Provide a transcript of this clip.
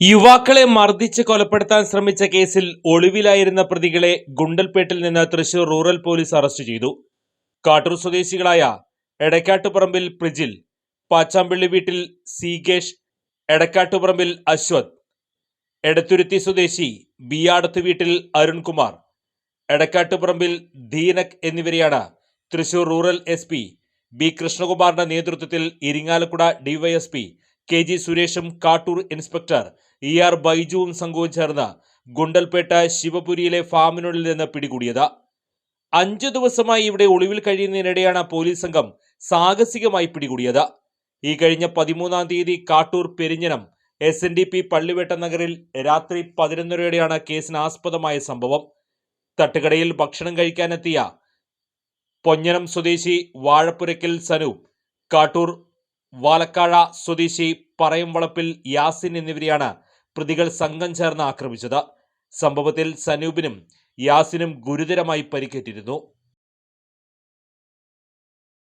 യുവാക്കളെ മർദ്ദിച്ച് കൊലപ്പെടുത്താൻ ശ്രമിച്ച കേസിൽ ഒളിവിലായിരുന്ന പ്രതികളെ ഗുണ്ടൽപേട്ടിൽ നിന്ന് തൃശൂർ റൂറൽ പോലീസ് അറസ്റ്റ് ചെയ്തു. കാട്ടൂർ സ്വദേശികളായ എടക്കാട്ടുപറമ്പിൽ പ്രിജിൽ പാച്ചാമ്പള്ളി വീട്ടിൽ സീകേഷ് എടക്കാട്ടുപറമ്പിൽ അശ്വത് എടത്തുരുത്തി സ്വദേശി ബിയാടത്ത് വീട്ടിൽ അരുൺകുമാർ എടക്കാട്ടുപറമ്പിൽ ദീനക് എന്നിവരെയാണ് Thrissur rural S P B കൃഷ്ണകുമാറിന്റെ നേതൃത്വത്തിൽ ഇരിങ്ങാലക്കുട ഡിവൈഎസ്പി കെ ജി സുരേഷും കാട്ടൂർ ഇൻസ്പെക്ടർ ഇ ആർ ബൈജുവും സംഘവും ചേർന്ന് ഗുണ്ടൽപേട്ട ശിവപുരിയിലെ ഫാമിനുള്ളിൽ നിന്ന് പിടികൂടിയത്. അഞ്ചു ദിവസമായി ഇവിടെ ഒളിവിൽ കഴിയുന്നതിനിടെയാണ് പോലീസ് സംഘം സാഹസികമായി പിടികൂടിയത്. ഈ കഴിഞ്ഞ പതിമൂന്നാം തീയതി Kattoor Perinjanam S N D P Pallivetta നഗറിൽ രാത്രി പതിനൊന്നരയോടെയാണ് കേസിന് ആസ്പദമായ സംഭവം. തട്ടുകടയിൽ ഭക്ഷണം കഴിക്കാനെത്തിയ പൊഞ്ഞനം സ്വദേശി വാഴപ്പുരയ്ക്കൽ സനു കാട്ടൂർ വാലക്കാഴ സ്വദേശി പറയംവളപ്പിൽ യാസിൻ എന്നിവരെയാണ് പ്രതികൾ സംഘം ചേർന്ന് ആക്രമിച്ചത്. സംഭവത്തിൽ സനൂപിനും യാസിനും ഗുരുതരമായി പരിക്കേറ്റിരുന്നു.